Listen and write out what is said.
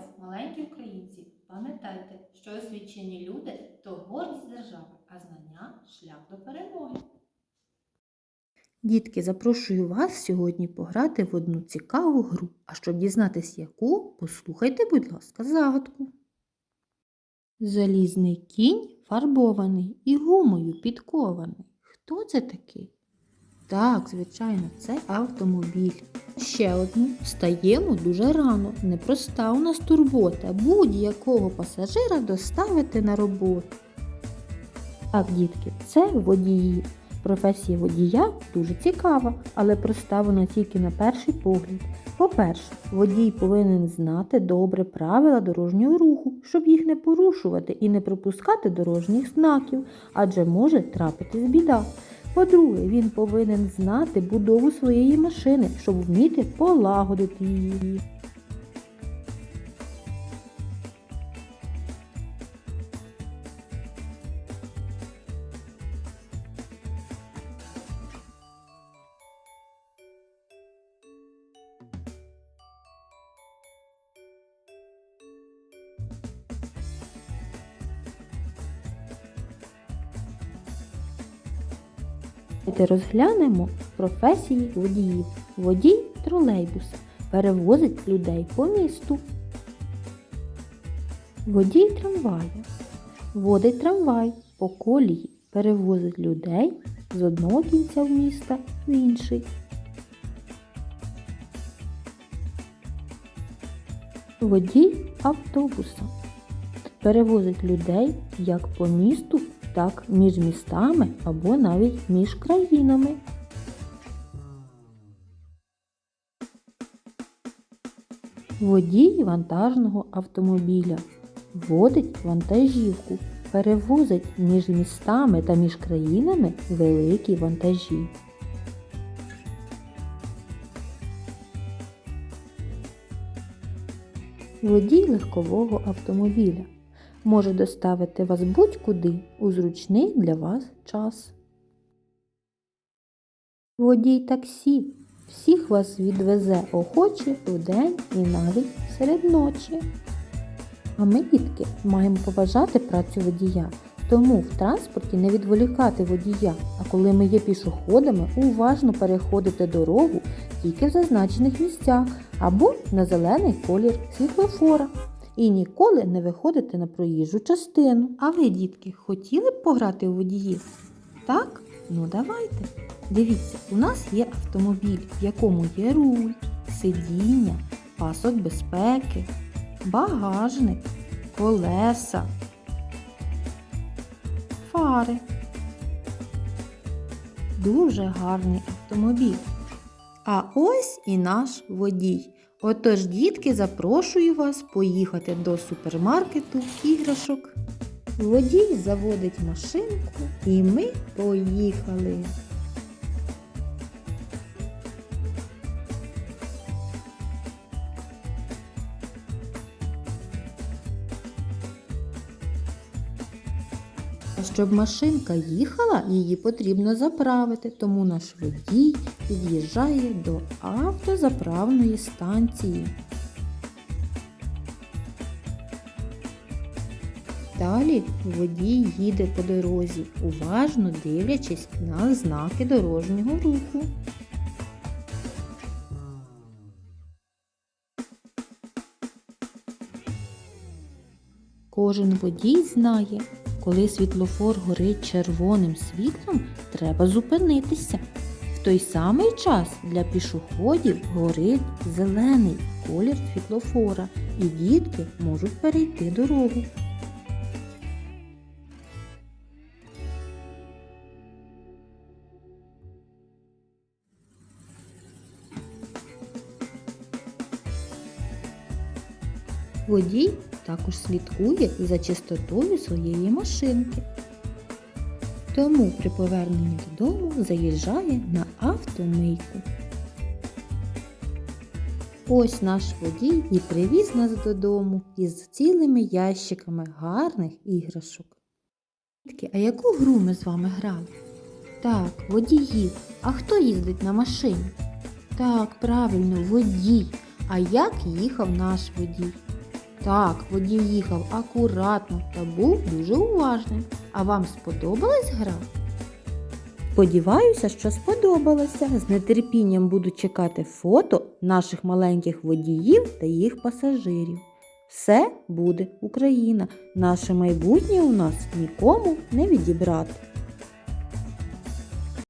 вас, маленькі українці, пам'ятайте, що освічені люди то гордість держави, а знання шлях до перемоги. Дітки, запрошую вас сьогодні пограти в одну цікаву гру. А щоб дізнатись яку, послухайте, будь ласка, загадку. Залізний кінь фарбований і гумою підкований. Хто це такий? Так, звичайно, це автомобіль. Ще одну встаємо дуже рано. Непроста у нас турбота будь-якого пасажира доставити на роботу. Так, дітки, це водії. Професія водія дуже цікава, але проста вона тільки на перший погляд. По-перше, водій повинен знати добре правила дорожнього руху, щоб їх не порушувати і не пропускати дорожніх знаків, адже може трапитись біда. По-друге, він повинен знати будову своєї машини, щоб вміти полагодити її. Давайте розглянемо професії водіїв. Водій тролейбуса перевозить людей по місту. Водій трамвая водить трамвай по колії, перевозить людей з одного кінця міста в інший. Водій автобуса перевозить людей як по місту, так між містами або навіть між країнами. Водій вантажного автомобіля водить вантажівку, перевозить між містами та між країнами великі вантажі. Водій легкового автомобіля може доставити вас будь-куди у зручний для вас час. Водій таксі всіх вас відвезе охоче вдень і навіть серед ночі. А ми, дітки, маємо поважати працю водія, тому в транспорті не відволікати водія, а коли ми є пішоходами, уважно переходити дорогу тільки в зазначених місцях або на зелений колір світлофора. І ніколи не виходити на проїжджу частину. А ви, дітки, хотіли б пограти у водіїв? Так? Ну давайте. Дивіться, у нас є автомобіль, в якому є руль, сидіння, пасок безпеки, багажник, колеса, фари. Дуже гарний автомобіль. А ось і наш водій. Отож, дітки, запрошую вас поїхати до супермаркету іграшок. Водій заводить машинку і ми поїхали. А щоб машинка їхала, її потрібно заправити, тому наш водій під'їжджає до автозаправної станції. Далі водій їде по дорозі, уважно дивлячись на знаки дорожнього руху. Кожен водій знає, коли світлофор горить червоним світлом, треба зупинитися. В той самий час для пішоходів горить зелений колір світлофора, і дітки можуть перейти дорогу. Водій також слідкує за чистотою своєї машинки. Тому при поверненні додому заїжджає на автомийку. Ось наш водій і привіз нас додому із цілими ящиками гарних іграшок. А яку гру ми з вами грали? Так, водіїв. А хто їздить на машині? Так, правильно, водій. А як їхав наш водій? Так, водій їхав акуратно та був дуже уважним. А вам сподобалась гра? Сподіваюся, що сподобалося. З нетерпінням буду чекати фото наших маленьких водіїв та їх пасажирів. Все буде Україна. Наше майбутнє у нас нікому не відібрати.